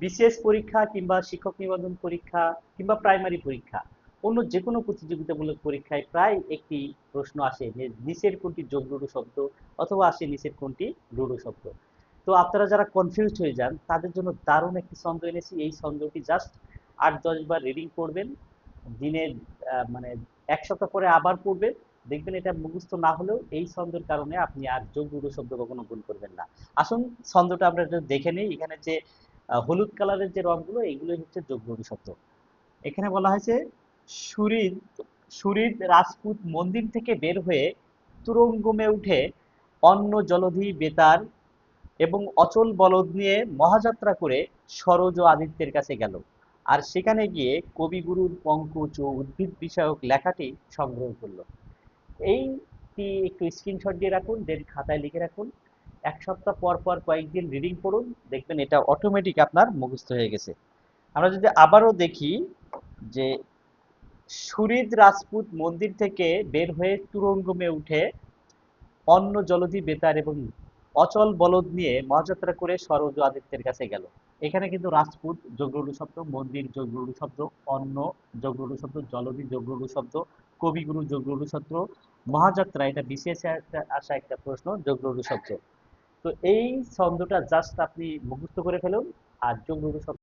BCS পরীক্ষা কিংবা শিক্ষক নিবন্ধন পরীক্ষা কিংবা প্রাইমারি পরীক্ষা, অন্য যে কোনো প্রতিযোগিতামূলক পরীক্ষায় প্রায় একটি প্রশ্ন আসে যে নিচের কোনটি যোগ রুড়ু শব্দ অথবা আসে নিচের কোনটি রুড়ু শব্দ। তো আপনারা যারা কনফিউজ হয়ে যান, তাদের জন্য দারুণ একটি ছন্দ এনেছি। এই ছন্দটি জাস্ট আট, দশ বার রিডিং করবেন দিনে মানে এক সপ্তাহ পরে আবার পড়বেন। দেখবেন এটা মুখস্থ না হলেও এই ছন্দের কারণে আপনি আর যোগ রুড়ু শব্দ কখনো ভুল করবেন না। আসুন, ছন্দটা আমরা দেখে নিই। এখানে যে হলুদ কালারের যে রংগুলো এগুলোই হচ্ছে যোগ রুড়ু শব্দ। এখানে বলা হয়েছে সুরিদ সুরিদ রাজপুত মন্দির থেকে বের হয়ে তুরঙ্গমে উঠে অন্য জলধি, বেতার এবং অচল বলদ নিয়ে মহাযাত্রা করে সরোজ ও আদিত্যের কাছে গেল। আর সেখানে গিয়ে কবিগুরুর পঙ্কজ ও উদ্ভিদ বিষয়ক লেখাটি সংগ্রহ করল। এইটি একটু স্ক্রিনশট দিয়ে রাখুন দেন খাতায় লিখে রাখুন। এক সপ্তাহ পর পর কয়েকদিন রিডিং পড়ুন, দেখবেন এটা অটোমেটিক আপনার মুখস্থ হয়ে গেছে। আমরা যদি আবারও দেখি যে সুরিদ রাজপুত মন্দির থেকে বের হয়ে তুরঙ্গমে উঠে অন্য জলধি বেতার এবং অচল বলদ নিয়ে মহাযাত্রা করে সরোজ আদিত্যের কাছে গেল। এখানে কিন্তু রাজপুত যোগরুড়ু শব্দ, মন্দির যোগরুড়ু শব্দ অন্য যোগরুড়ু শব্দ জলধি যোগরুড়ু শব্দ, কবিগুরু যোগরুড়ু শব্দ, মহাযাত্রা, এটা বিশেষ আসা একটা প্রশ্ন যোগরুড়ু শব্দ। তো এই ছন্দটা জাস্ট আপনি মুখস্থ করে ফেলুন আর যোগ